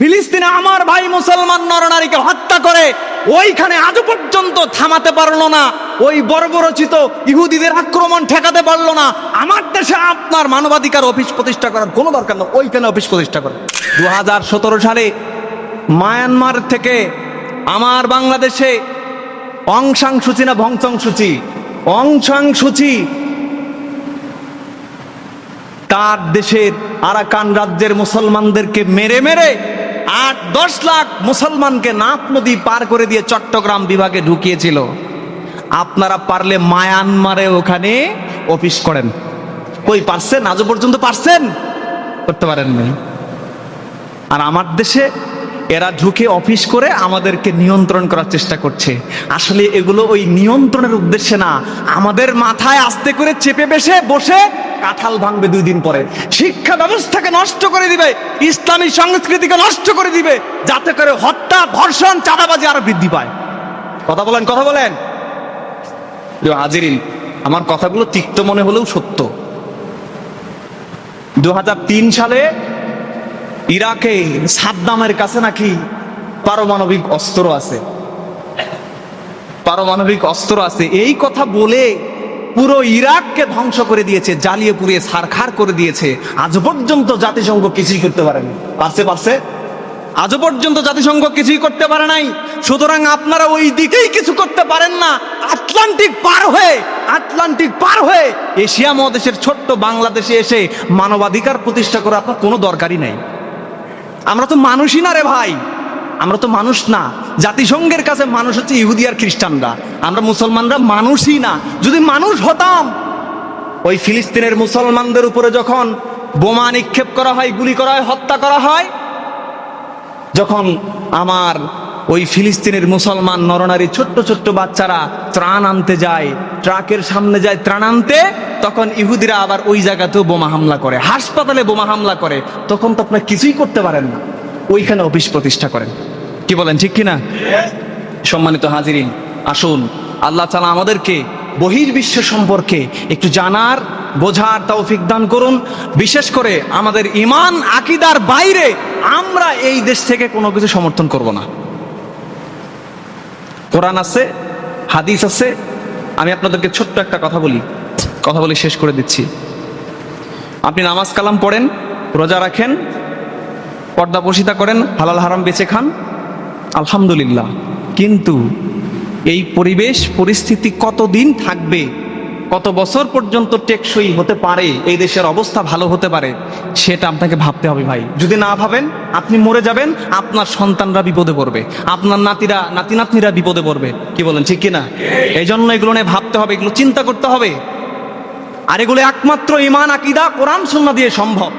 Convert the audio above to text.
ফিলিস্তিনে আমার ভাই মুসলমান নরনারীকে হত্যা করে ওইখানে আজও পর্যন্ত থামাতে পারল না। ওই বর্বরচিত ইহুদিদের আক্রমণ ঠেকাতে পারল না। আমার দেশে আপনার মানবাধিকার অফিস প্রতিষ্ঠা করার কোনো দরকার নেই। ওইখানে অফিস প্রতিষ্ঠা করে দু সালে মায়ানমার থেকে আমার বাংলাদেশে অংশাং সূচি না ভংসং সূচি? অংশাং সূচি। তার দেশের আরাকান রাজ্যের মুসলমানদেরকে মেরে মেরে আট, দশ লাখ মুসলমানকে নাপ নদী পার করে দিয়ে চট্টগ্রাম বিভাগে ঢুকিয়েছিল। আপনারা পারলে মায়ানমারে ওখানে অফিস করেন। কই, পারছেন? আজও পর্যন্ত পারছেন? করতে পারেননি। আর আমার দেশে এরা ঢুকে অফিস করে আমাদেরকে নিয়ন্ত্রণ করার চেষ্টা করছে। আসলে এগুলো ওই নিয়ন্ত্রণের উদ্দেশ্যে না। আমাদের মাথায় আস্তে করে চেপে বেসে বসে কাঁঠাল ভাঙবে দুই দিন পরে। শিক্ষা ব্যবস্থাকে নষ্ট করে দিবে, ইসলামী সংস্কৃতিকে নষ্ট করে দিবে, যাতে করে হত্যা, ধর্ষণ, চাঁদাবাজি আরও বৃদ্ধি পায়। কথা বলেন কথা বলেন। হাজিরিন, আমার কথাগুলো তিক্ত মনে হলেও সত্য। দু হাজার তিন সালে ইরাকে সাদ্দামের কাছে নাকি পারমাণবিক অস্ত্র আছে। পারমাণবিক অস্ত্র আছে। এই কথা বলে পুরো ইরাককে ধ্বংস করে দিয়েছে, জ্বালিয়ে পুড়িয়ে সারখার করে দিয়েছে। আজ পর্যন্ত জাতিসংঘ কিছুই করতে পারেনি। পারছে পারছে? আজও পর্যন্ত জাতিসংঘ কিছুই করতে পারে নাই। সুতরাং আপনারা ওই দিকেই কিছু করতে পারেন না। আটলান্টিক পার হয়ে, আটলান্টিক পার হয়ে এশিয়া মহাদেশের ছোট্ট বাংলাদেশে এসে মানবাধিকার প্রতিষ্ঠা করা আপনার কোনো দরকারই নেই। আমরা তো মানুষই না রে ভাই। আমরা তো মানুষ না। জাতিসংঘের কাছে মানুষ হচ্ছে ইহুদি আর খ্রিস্টানরা। আমরা মুসলমানরা মানুষই না। যদি মানুষ হতাম, ওই ফিলিস্তিনের মুসলমানদের উপরে যখন বোমা নিক্ষেপ করা হয়, গুলি করা হয়, হত্যা করা হয়, যখন আমার ওই ফিলিস্তিনের মুসলমান নরনারী ছোট্ট ছোট্ট বাচ্চারা ত্রাণ আনতে যায়, ট্রাকের সামনে যায় ত্রাণ আনতে, তখন ইহুদিরা আবার ওই জায়গাতেও বোমা হামলা করে, হাসপাতালে বোমা হামলা করে। তখন তো আপনার কিছুই করতে পারেন না। ওইখানে অফিস প্রতিষ্ঠা করেন। কি বলেন, ঠিক কিনা? সম্মানিত হাজিরিন, আসুন। আল্লাহ তালা আমাদেরকে বহির্বিশ্ব সম্পর্কে একটু জানার, বোঝার তৌফিক দান করুন। বিশেষ করে আমাদের ইমান আকিদার বাইরে আমরা এই দেশ থেকে কোনো কিছু সমর্থন করব না। কোরআন আছে, হাদিস আছে। আমি আপনাদেরকে ছোট্ট একটা কথা বলি। কথা বলি শেষ করে দিচ্ছি। আপনি নামাজ কালাম পড়েন, রোজা রাখেন পর্দা পশিতা করেন, হালাল হারাম বেঁচে খান। আলহামদুলিল্লাহ। কিন্তু এই পরিবেশ, পরিস্থিতি কতদিন থাকবে, কত বছর পর্যন্ত টেকসই হতে পারে, এই দেশের অবস্থা ভালো হতে পারে, সেটা আপনাকে ভাবতে হবে ভাই। যদি না ভাবেন, আপনি মরে যাবেন, আপনার সন্তানরা বিপদে পড়বে, আপনার নাতিরা, নাতি নাতনিরা বিপদে পড়বে। কি বলেন, ঠিক কিনা? এই জন্য এগুলো নিয়ে ভাবতে হবে, এগুলো চিন্তা করতে হবে। আর এগুলো একমাত্র ইমান আকিদা, কোরআন সুন্না দিয়ে সম্ভব।